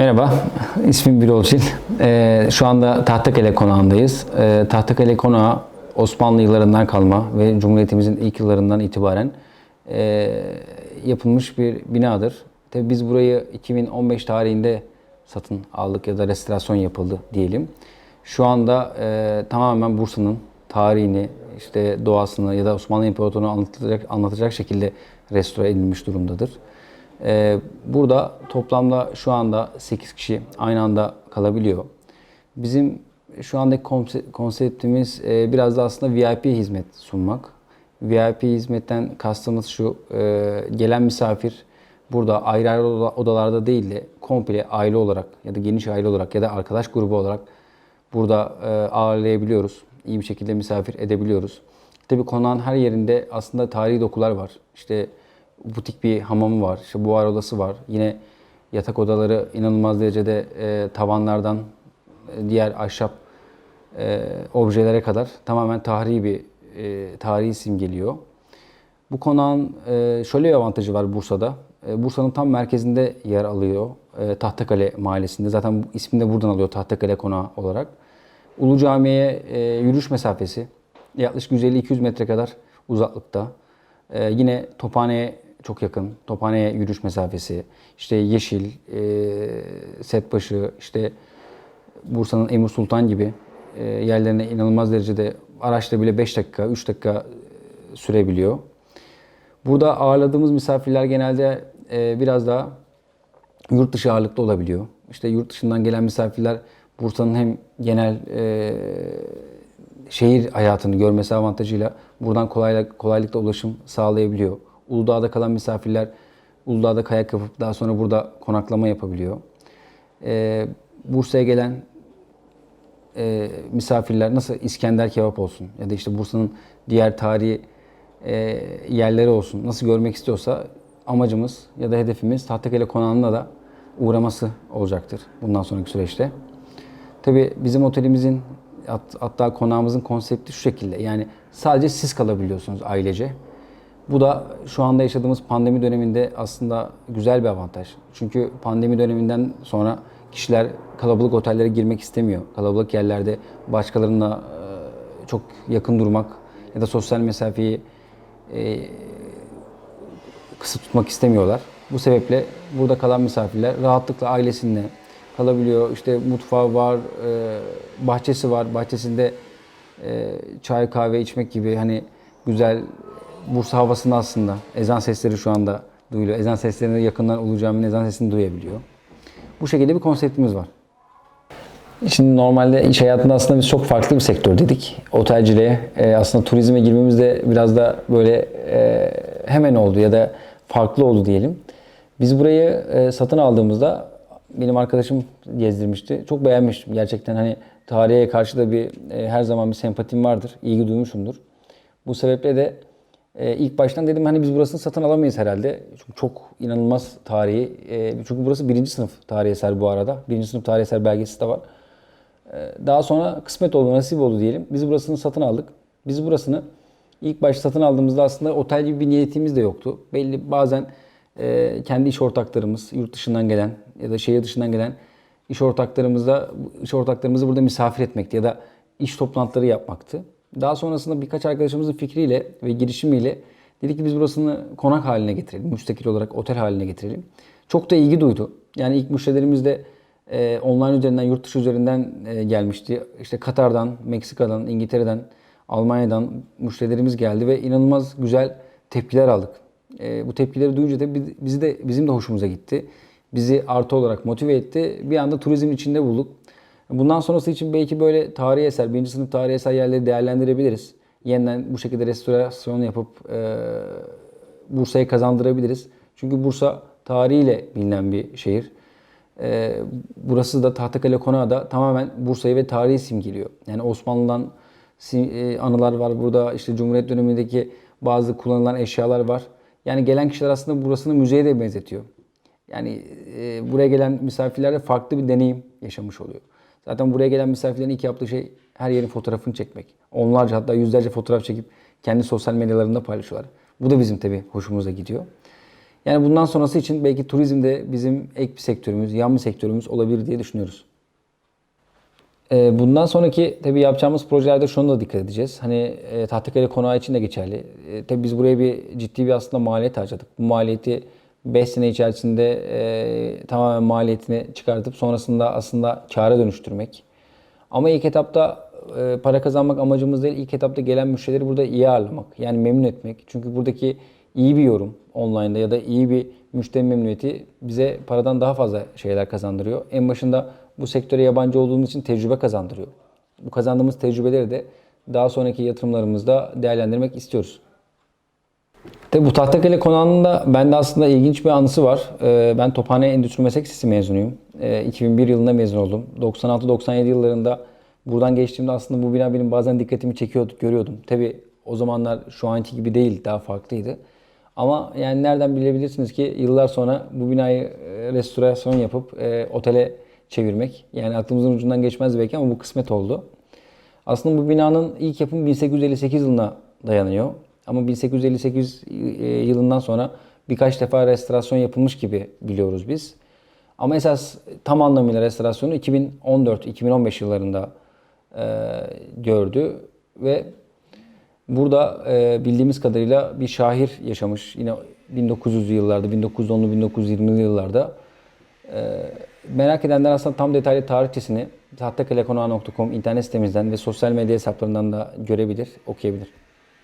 Merhaba, ismim Birol Çil. Ee, şu anda Tahtakale Konağı'ndayız. Ee, Tahtakale Konağı Osmanlı yıllarından kalma ve Cumhuriyetimizin ilk yıllarından itibaren e, yapılmış bir binadır. Tabii biz burayı 2015 tarihinde satın aldık ya da restorasyon yapıldı diyelim. Şu anda e, tamamen Bursa'nın tarihini, işte doğasını ya da Osmanlı İmparatorluğu'nu anlatacak, anlatacak şekilde restore edilmiş durumdadır. Ee, burada toplamda şu anda 8 kişi aynı anda kalabiliyor. Bizim şu andaki konse- konseptimiz e, biraz da aslında VIP hizmet sunmak. VIP hizmetten kastımız şu, e, gelen misafir burada ayrı ayrı oda- odalarda değil de komple aile olarak ya da geniş aile olarak ya da arkadaş grubu olarak burada e, ağırlayabiliyoruz. İyi bir şekilde misafir edebiliyoruz. Tabii konağın her yerinde aslında tarihi dokular var. İşte butik bir hamamı var, işte buhar odası var. Yine yatak odaları inanılmaz derecede e, tavanlardan e, diğer ahşap e, objelere kadar tamamen tarihi bir e, tarihi simgeliyor. Bu konağın e, şöyle bir avantajı var Bursa'da. E, Bursa'nın tam merkezinde yer alıyor. E, Tahtakale mahallesinde. Zaten ismini de buradan alıyor Tahtakale Konağı olarak. Ulu Cami'ye e, yürüyüş mesafesi yaklaşık 150-200 metre kadar uzaklıkta. E, yine Tophane'ye çok yakın. Tophane'ye yürüyüş mesafesi. İşte Yeşil, e, Setbaşı, işte Bursa'nın Emir Sultan gibi e, yerlerine inanılmaz derecede araçla bile 5 dakika, 3 dakika e, sürebiliyor. Burada ağırladığımız misafirler genelde e, biraz daha yurt dışı ağırlıklı olabiliyor. İşte yurt dışından gelen misafirler Bursa'nın hem genel e, şehir hayatını görmesi avantajıyla buradan kolaylık, kolaylıkla ulaşım sağlayabiliyor. Uludağ'da kalan misafirler Uludağ'da kayak yapıp daha sonra burada konaklama yapabiliyor. E, Bursa'ya gelen e, misafirler nasıl İskender kebap olsun ya da işte Bursa'nın diğer tarihi e, yerleri olsun nasıl görmek istiyorsa amacımız ya da hedefimiz Tahtakale Konağı'nda da uğraması olacaktır bundan sonraki süreçte. Tabii bizim otelimizin hat- hatta konağımızın konsepti şu şekilde yani sadece siz kalabiliyorsunuz ailece. Bu da şu anda yaşadığımız pandemi döneminde aslında güzel bir avantaj. Çünkü pandemi döneminden sonra kişiler kalabalık otellere girmek istemiyor. Kalabalık yerlerde başkalarına e, çok yakın durmak ya da sosyal mesafeyi e, kısa tutmak istemiyorlar. Bu sebeple burada kalan misafirler rahatlıkla ailesiyle kalabiliyor. İşte mutfağı var, e, bahçesi var. Bahçesinde çay kahve içmek gibi hani güzel Bursa havasında aslında ezan sesleri şu anda duyuluyor. Ezan seslerini yakından Ulu Cami'nin ezan sesini duyabiliyor. Bu şekilde bir konseptimiz var. Şimdi normalde iş hayatında aslında biz çok farklı bir sektör dedik. Otelciliğe e, aslında turizme girmemiz de biraz da böyle e, hemen oldu ya da farklı oldu diyelim. Biz burayı e, satın aldığımızda benim arkadaşım gezdirmişti. Çok beğenmiştim gerçekten hani tarihe karşı da bir e, her zaman bir sempatim vardır. İlgi duymuşumdur. Bu sebeple de e, ilk baştan dedim hani biz burasını satın alamayız herhalde. Çünkü çok inanılmaz tarihi. E, çünkü burası birinci sınıf tarihi eser bu arada. Birinci sınıf tarihi eser belgesi de var. E, daha sonra kısmet oldu, nasip oldu diyelim. Biz burasını satın aldık. Biz burasını ilk başta satın aldığımızda aslında otel gibi bir niyetimiz de yoktu. Belli bazen e, kendi iş ortaklarımız, yurt dışından gelen ya da şehir dışından gelen iş ortaklarımızla iş ortaklarımızı burada misafir etmekti ya da iş toplantıları yapmaktı. Daha sonrasında birkaç arkadaşımızın fikriyle ve girişimiyle dedik ki biz burasını konak haline getirelim. Müstakil olarak otel haline getirelim. Çok da ilgi duydu. Yani ilk müşterilerimiz de e, online üzerinden, yurt dışı üzerinden e, gelmişti. İşte Katar'dan, Meksika'dan, İngiltere'den, Almanya'dan müşterilerimiz geldi ve inanılmaz güzel tepkiler aldık. E, bu tepkileri duyunca da biz- bizi de bizim de hoşumuza gitti. Bizi artı olarak motive etti. Bir anda turizmin içinde bulduk. Bundan sonrası için belki böyle tarihi eser, birinci sınıf tarihi eser yerleri değerlendirebiliriz. Yeniden bu şekilde restorasyon yapıp e, Bursa'ya kazandırabiliriz. Çünkü Bursa tarihiyle bilinen bir şehir. E, burası da Tahtakale Konağı da tamamen Bursa'yı ve tarihi simgeliyor. Yani Osmanlı'dan e, anılar var burada. İşte Cumhuriyet dönemindeki bazı kullanılan eşyalar var. Yani gelen kişiler aslında burasını müzeye de benzetiyor. Yani e, buraya gelen misafirler de farklı bir deneyim yaşamış oluyor. Zaten buraya gelen misafirlerin ilk yaptığı şey her yerin fotoğrafını çekmek. Onlarca hatta yüzlerce fotoğraf çekip kendi sosyal medyalarında paylaşıyorlar. Bu da bizim tabii hoşumuza gidiyor. Yani bundan sonrası için belki turizm de bizim ek bir sektörümüz, yan bir sektörümüz olabilir diye düşünüyoruz. Ee, Bundan sonraki tabii yapacağımız projelerde şunu da dikkat edeceğiz. Hani e, Tahtakale Konağı için de geçerli. E, tabii biz buraya bir ciddi bir aslında maliyet harcadık. Bu maliyeti 5 sene içerisinde e, tamamen maliyetini çıkartıp sonrasında aslında kâra dönüştürmek. Ama ilk etapta e, para kazanmak amacımız değil. İlk etapta gelen müşterileri burada iyi ağırlamak. Yani memnun etmek. Çünkü buradaki iyi bir yorum online'da ya da iyi bir müşteri memnuniyeti bize paradan daha fazla şeyler kazandırıyor. En başında bu sektöre yabancı olduğumuz için tecrübe kazandırıyor. Bu kazandığımız tecrübeleri de daha sonraki yatırımlarımızda değerlendirmek istiyoruz. Tabii bu Tahtakale konağının da bende aslında ilginç bir anısı var. Ee, Ben Tophane Endüstri Meslek Lisesi mezunuyum. Ee, 2001 yılında mezun oldum. 96-97 yıllarında buradan geçtiğimde aslında bu bina benim bazen dikkatimi çekiyordu, görüyordum. Tabii o zamanlar şu anki gibi değil, daha farklıydı. Ama yani nereden bilebilirsiniz ki yıllar sonra bu binayı e, restorasyon yapıp e, otele çevirmek. Yani aklımızın ucundan geçmez belki ama bu kısmet oldu. Aslında bu binanın ilk yapımı 1858 yılına dayanıyor. Ama 1858 e, yılından sonra birkaç defa restorasyon yapılmış gibi biliyoruz biz. Ama esas tam anlamıyla restorasyonu 2014-2015 yıllarında e, gördü ve burada e, bildiğimiz kadarıyla bir şahir yaşamış. Yine 1900'lü yıllarda, 1910'lu 1920'li yıllarda. E, merak edenler aslında tam detaylı tarihçesini tahtakalekonağı.com internet sitemizden ve sosyal medya hesaplarından da görebilir, okuyabilir.